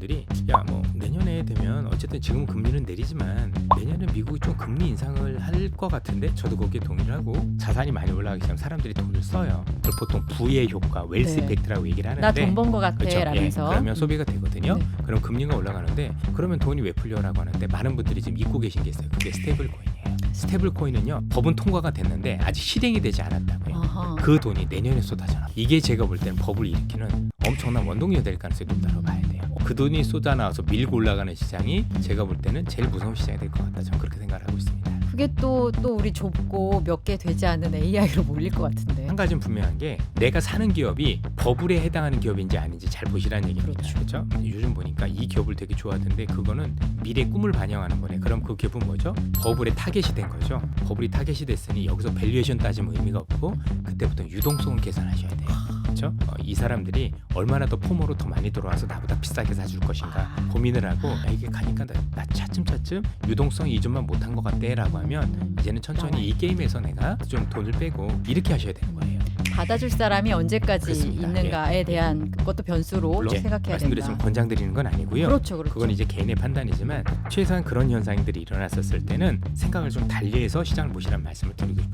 분들이 야 뭐 내년에 되면 어쨌든 지금 금리는 내리지만 내년에 미국이 좀 금리 인상을 할 것 같은데 저도 거기에 동의를 하고 자산이 많이 올라가기 시작하면 사람들이 돈을 써요. 그걸 보통 부의 효과, 웰스 네. 이펙트라고 얘기를 하는데 나 돈 번 거 같아 그렇죠. 예, 라면서 그러면 소비가 되거든요. 네. 그럼 금리가 올라가는데 그러면 돈이 왜 풀려라고 하는데 많은 분들이 지금 잊고 계신 게 있어요. 그게 스테이블 코인이에요. 스테이블 코인은요 법은 통과가 됐는데 아직 실행이 되지 않았다고요. 아하. 그 돈이 내년에 쏟아져 나. 이게 제가 볼 때는 법을 일으키는 엄청난 원동력이 될 가능성이 높다고 봐야 돼요. 그 돈이 쏟아 나와서 밀고 올라가는 시장이 제가 볼 때는 제일 무서운 시장이 될 것 같다. 저는 그렇게 생각을 하고 있습니다. 그게 또 또 우리 좁고 몇 개 되지 않은 AI로 몰릴 것 같은데 한 가지는 분명한 게 내가 사는 기업이 버블에 해당하는 기업인지 아닌지 잘 보시라는 얘기입니다. 그렇죠. 그렇죠? 요즘 보니까 이 기업을 되게 좋아하던데 그거는 미래 꿈을 반영하는 거네. 그럼 그 기업은 뭐죠? 버블에 타겟이 된 거죠. 버블이 타겟이 됐으니 여기서 밸류에이션 따지면 의미가 없고 그때부터 유동성을 계산하셔야 돼요. 그렇죠? 어, 이 사람들이 얼마나 더 포모로 더 많이 들어와서 나보다 비싸게 사줄 것인가 아. 고민을 하고 야, 이게 가니까 나, 나 차츰차츰 유동성 이점만 못한 것 같대라고 하면 이제는 천천히 이 게임에서 내가 좀 돈을 빼고 이렇게 하셔야 되는 거예요. 받아줄 사람이 언제까지 그렇습니다. 있는가에 대한 그것도 변수로 물론 생각해야 말씀드렸지만 된다. 권장드리는 건 아니고요. 그렇죠, 그렇죠. 그건 이제 개인의 판단이지만 최소한 그런 현상들이 일어났었을 때는 생각을 좀 달리해서 시장을 보시라는 말씀을 드리고 싶어요.